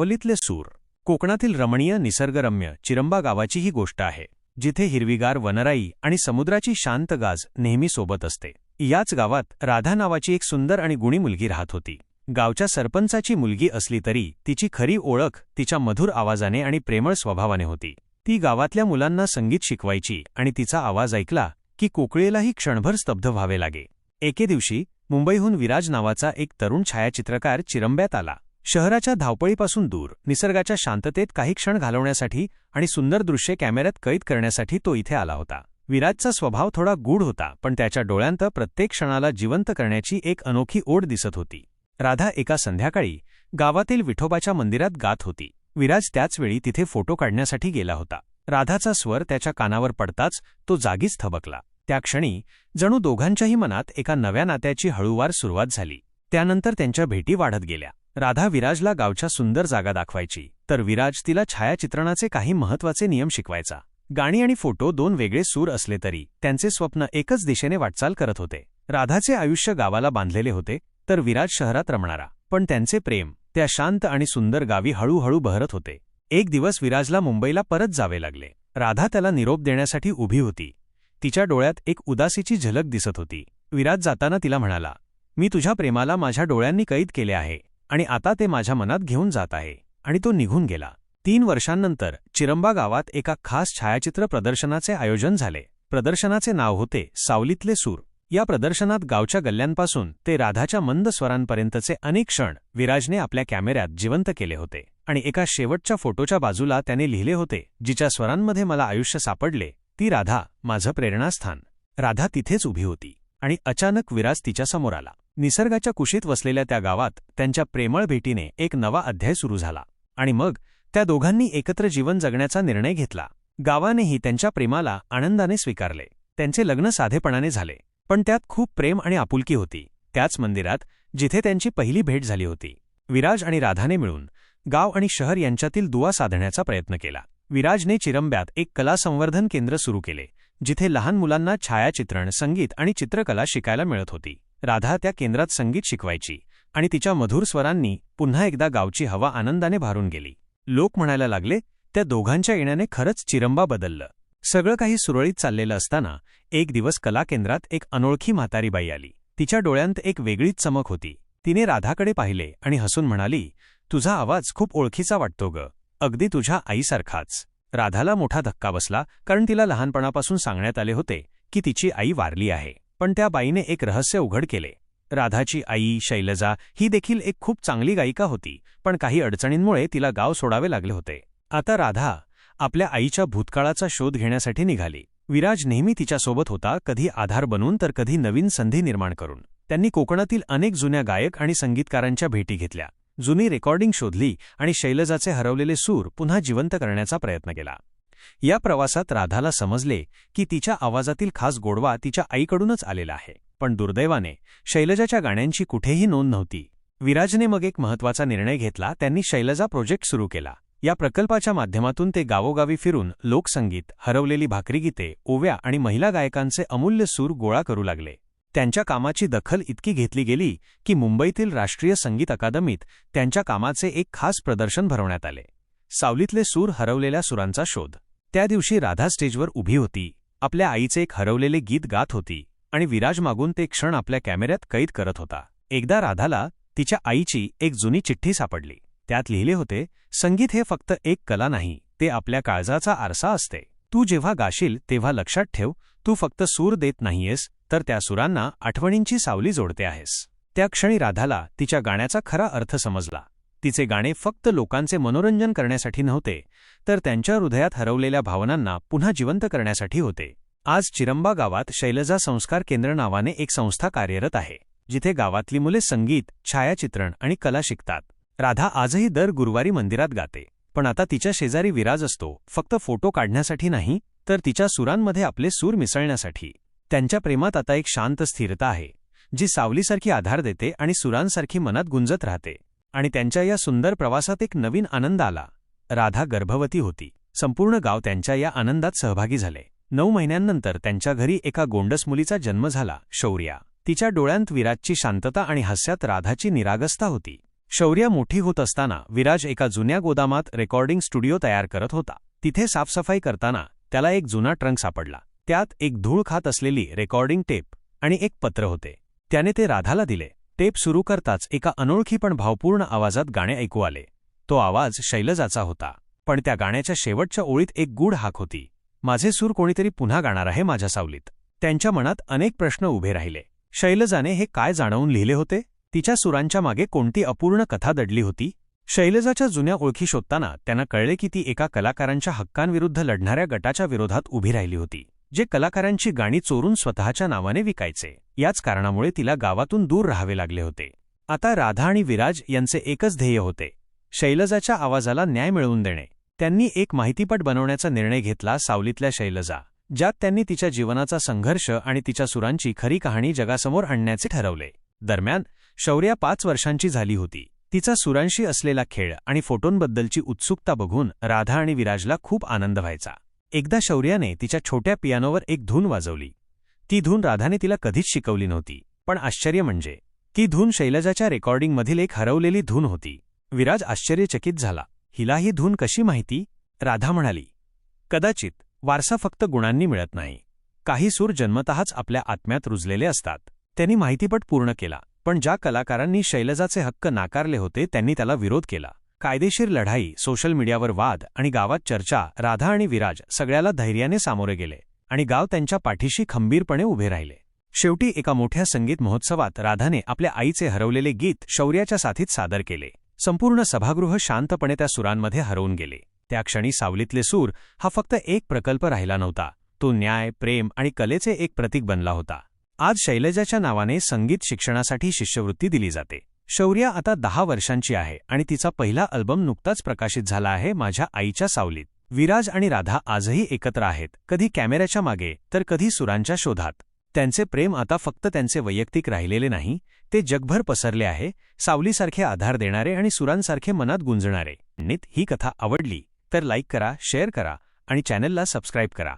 सावलीतले सूर कोकणातील रमणीय निसर्गरम्य चिरंबा गावाची ही गोष्ट आहे जिथे हिरवीगार वनराई आणि समुद्राची शांत गाज नेहमी सोबत असते. याच गावात राधा नावाची एक सुंदर आणि गुणी मुलगी राहत होती. गावच्या सरपंचाची मुलगी असली तरी तिची खरी ओळख तिच्या मधुर आवाजाने आणि प्रेमळ स्वभावाने होती. ती गावातल्या मुलांना संगीत शिकवायची आणि तिचा आवाज ऐकला की कोकळीलाही क्षणभर स्तब्ध व्हावे लागे. एके दिवशी मुंबईहून विराज नावाचा एक तरुण छायाचित्रकार चिरंब्यात आला. शहराच्या धावपळीपासून दूर निसर्गाच्या शांततेत काही क्षण घालवण्यासाठी आणि सुंदर दृश्ये कॅमेऱ्यात कैद करण्यासाठी तो इथे आला होता. विराजचा स्वभाव थोडा गूढ होता पण त्याच्या डोळ्यांत प्रत्येक क्षणाला जिवंत करण्याची एक अनोखी ओढ दिसत होती. राधा एका संध्याकाळी गावातील विठोबाच्या मंदिरात गात होती. विराज त्याचवेळी तिथे फोटो काढण्यासाठी गेला होता. राधाचा स्वर त्याच्या कानावर पडताच तो जागीच थबकला. त्या क्षणी जणू दोघांच्याही मनात एका नव्या नात्याची हळूवार सुरुवात झाली. त्यानंतर त्यांच्या भेटी वाढत गेल्या. राधा विराजला गावच्या सुंदर जागा दाखवायची. तर विराज तिला छायाचित्रणाचे काही महत्त्वाचे नियम शिकवायचा. गाणी आणि फोटो दोन वेगळे सूर असले तरी त्यांचे स्वप्न एकच दिशेने वाटचाल करत होते. राधाचे आयुष्य गावाला बांधलेले होते तर विराज शहरात रमणारा. पण त्यांचे प्रेम त्या शांत आणि सुंदर गावी हळूहळू बहरत होते. एक दिवस विराजला मुंबईला परत जावे लागले. राधा त्याला निरोप देण्यासाठी उभी होती. तिच्या डोळ्यात एक उदासीची झलक दिसत होती. विराज जाताना तिला म्हणाला मी तुझ्या प्रेमाला माझ्या डोळ्यांनी कैद केले आहे. आणि आता ते माझ्या मनात घेऊन जात आहे. आणि तो निघून गेला. तीन वर्षांनंतर चिरंबा गावात एका खास छायाचित्र प्रदर्शनाचे आयोजन झाले. प्रदर्शनाचे नाव होते सावलीतले सूर. या प्रदर्शनात गावच्या गल्ल्यांपासून ते राधाच्या मंद स्वरांपर्यंतचे अनेक क्षण विराजने आपल्या कॅमेऱ्यात जिवंत केले होते. आणि एका शेवटच्या फोटोच्या बाजूला त्याने लिहिले होते जिच्या स्वरांमध्ये मला आयुष्य सापडले ती राधा माझं प्रेरणास्थान. राधा तिथेच उभी होती आणि अचानक विराज तिच्यासमोर आला. निसर्गाच्या कुशीत वसलेल्या त्या गावात त्यांच्या प्रेमळ भेटीने एक नवा अध्याय सुरू झाला आणि मग त्या दोघांनी एकत्र जीवन जगण्याचा निर्णय घेतला. गावानेही त्यांच्या प्रेमाला आनंदाने स्वीकारले. त्यांचे लग्न साधेपणाने झाले पण त्यात खूप प्रेम आणि आपुलकी होती. त्याच मंदिरात जिथे त्यांची पहिली भेट झाली होती विराज आणि राधाने मिळून गाव आणि शहर यांच्यातील दुवा साधण्याचा प्रयत्न केला. विराजने चिरंब्यात एक कला संवर्धन केंद्र सुरू केले जिथे लहान मुलांना छायाचित्रण संगीत आणि चित्रकला शिकायला मिळत होती. राधा त्या केंद्रात संगीत शिकवायची आणि तिच्या मधुर स्वरांनी पुन्हा एकदा गावची हवा आनंदाने भारून गेली. लोक म्हणायला लागले त्या दोघांच्या येण्याने खरंच चिरंबा बदललं. सगळं काही सुरळीत चाललेलं असताना एक दिवस कला केंद्रात एक अनोळखी म्हातारीबाई आली. तिच्या डोळ्यांत एक वेगळीच चमक होती. तिने राधाकडे पाहिले आणि हसून म्हणाली तुझा आवाज खूप ओळखीचा वाटतो ग. अगदी तुझ्या आईसारखाच. राधाला मोठा धक्का बसला कारण तिला लहानपणापासून सांगण्यात आले होते की तिची आई वारली आहे. पण त्या बाईने एक रहस्य उघड केले. राधाची आई शैलजा ही देखील एक खूप चांगली गायिका होती पण काही अडचणींमुळे तिला गाव सोडावे लागले होते. आता राधा आपल्या आईच्या भूतकाळाचा शोध घेण्यासाठी निघाली. विराज नेहमी तिच्यासोबत होता कधी आधार बनून तर कधी नवीन संधी निर्माण करून. त्यांनी कोकणातील अनेक जुन्या गायक आणि संगीतकारांच्या भेटी घेतल्या. जुनी रेकॉर्डिंग शोधली आणि शैलजाचे हरवलेले सूर पुन्हा जिवंत करण्याचा प्रयत्न केला. या प्रवासात राधाला समजले की तिच्या आवाजातील खास गोडवा तिच्या आईकडूनच आलेला आहे. पण दुर्दैवाने शैलजाच्या गाण्यांची कुठेही नोंद नव्हती. विराजने मग एक महत्त्वाचा निर्णय घेतला त्यांनी शैलजा प्रोजेक्ट सुरू केला. या प्रकल्पाच्या माध्यमातून ते गावोगावी फिरून लोकसंगीत हरवलेली भाकरीगीते ओव्या आणि महिला गायकांचे अमूल्य सूर गोळा करू लागले. त्यांच्या कामाची दखल इतकी घेतली गेली की मुंबईतील राष्ट्रीय संगीत अकादमीत त्यांच्या कामाचे एक खास प्रदर्शन भरवण्यात आले. सावलीतले सूर हरवलेल्या सुरांचा शोध त्या दिवशी राधा स्टेजवर उभी होती. आपल्या आईचे एक हरवलेले गीत गात होती आणि विराज मागून ते क्षण आपल्या कॅमेऱ्यात कैद करत होता. एकदा राधाला तिच्या आईची एक जुनी चिठ्ठी सापडली. त्यात लिहिले होते संगीत हे फक्त एक कला नाही ते आपल्या काळजाचा आरसा असते. तू जेव्हा गाशील तेव्हा लक्षात ठेव तू फक्त सूर देत नाहीयेस तर त्या सुरांना आठवणींची सावली जोडते आहेस. त्या क्षणी राधाला तिच्या गाण्याचा खरा अर्थ समजला. तिचे गाणे फक्त लोकांचे मनोरंजन करण्यासाठी नव्हते तर त्यांच्या हृदयात हरवलेल्या भावनांना पुन्हा जिवंत करण्यासाठी होते. आज चिरंबा गावात शैलजा संस्कार केंद्र नावाने एक संस्था कार्यरत आहे जिथे गावातली मुले संगीत छायाचित्रण आणि कला शिकतात. राधा आजही दर गुरुवारी मंदिरात गाते पण आता तिच्या शेजारी विराज असतो फक्त फोटो काढण्यासाठी नाही तर तिच्या सुरांमध्ये आपले सूर मिसळण्यासाठी. त्यांच्या प्रेमात आता एक शांत स्थिरता आहे जी सावलीसारखी आधार देते आणि सुरांसारखी मनात गुंजत राहते. आणि त्यांच्या या सुंदर प्रवासात एक नवीन आनंद आला. राधा गर्भवती होती. संपूर्ण गाव त्यांच्या या आनंदात सहभागी झाले. नऊ महिन्यांनंतर त्यांच्या घरी एका गोंडस मुलीचा जन्म झाला शौर्या. तिच्या डोळ्यांत विराजची शांतता आणि हास्यात राधाची निरागस्ता होती. शौर्या मोठी होत असताना विराज एका जुन्या गोदामात रेकॉर्डिंग स्टुडिओ तयार करत होता. तिथे साफसफाई करताना त्याला एक जुना ट्रंक सापडला. त्यात एक धूळ खात असलेली रेकॉर्डिंग टेप आणि एक पत्र होते. त्याने ते राधाला दिले. टेप सुरू करताच एका अनोळखी पण भावपूर्ण आवाजात गाणे ऐकू आले. तो आवाज शैलजाचा होता पण त्या गाण्याच्या शेवटच्या ओळीत एक गूढ हाक होती. माझे सूर कोणीतरी पुन्हा गाणार आहे माझ्या सावलीत. त्यांच्या मनात अनेक प्रश्न उभे राहिले. शैलजाने हे काय जाणवून लिहिले होते? तिच्या सुरांच्या मागे कोणती अपूर्ण कथा दडली होती? शैलजाच्या जुन्या ओळखी शोधताना त्यांना कळले की ती एका कलाकारांच्या हक्कांविरुद्ध लढणाऱ्या गटाच्या विरोधात उभी राहिली होती. जे कलाकारांची गाणी चोरून स्वतःच्या नावाने विकायचे. याच कारणामुळे तिला गावातून दूर राहावे लागले होते. आता राधा आणि विराज यांचे एकच ध्येय होते. शैलजाच्या आवाजाला न्याय मिळवून देणे. त्यांनी एक माहितीपट बनवण्याचा निर्णय घेतला सावलीतल्या शैलजा ज्यात त्यांनी तिच्या जीवनाचा संघर्ष आणि तिच्या सुरांची खरी कहाणी जगासमोर आणण्याचे ठरवले. दरम्यान शौर्या पाच वर्षांची झाली होती. तिचा सुरांशी असलेला खेळ आणि फोटोंबद्दलची उत्सुकता बघून राधा आणि विराजला खूप आनंद व्हायचा. एकदा शौर्याने तिच्या छोट्या पियानोवर एक धून वाजवली. ती धून राधाने तिला कधीच शिकवली नव्हती पण आश्चर्य म्हणजे ती धून शैलजाच्या रेकॉर्डिंगमधील एक हरवलेली धून होती. विराज आश्चर्यचकित झाला. हिला ही धून कशी माहिती? राधा म्हणाली. कदाचित वारसा फक्त गुणांनी मिळत नाही. काही सूर जन्मतःच आपल्या आत्म्यात रुजलेले असतात. त्यांनी माहितीपट पूर्ण केला पण ज्या कलाकारांनी शैलजाचे हक्क नाकारले होते त्यांनी त्याला विरोध केला. कायदेशीर लढाई सोशल मीडियावर वाद आणि गावात चर्चा राधा आणि विराज सगळ्याला धैर्याने सामोरे गेले आणि गाव त्यांच्या पाठीशी खंबीरपणे उभे राहिले. शेवटी एका मोठ्या संगीत महोत्सवात राधाने आपल्या आईचे हरवलेले गीत शौर्याच्या साथीत सादर केले. संपूर्ण सभागृह शांतपणे त्या सुरांमध्ये हरवून गेले. त्या क्षणी सावलीतले सूर हा फक्त एक प्रकल्प राहिला नव्हता. तो न्याय प्रेम आणि कलेचे एक प्रतीक बनला होता. आज शैलजाच्या नावाने संगीत शिक्षणासाठी शिष्यवृत्ती दिली जाते. शौर्या आता दहा वर्षांची आहे आणि तिचा पहिला अल्बम नुकताच प्रकाशित झाला आहे माझ्या आईच्या सावलीत. विराज आणि राधा आजही एकत्र आहेत. कधी कॅमेऱ्याच्या मागे तर कधी सुरांच्या शोधात. त्यांचे प्रेम आता फक्त त्यांचे वैयक्तिक राहिलेले नाही ते जगभर पसरले आहे सावलीसारखे आधार देणारे आणि सुरांसारखे मनात गुंजणारे. नित ही कथा आवडली तर लाईक करा शेअर करा आणि चॅनलला सबस्क्राईब करा.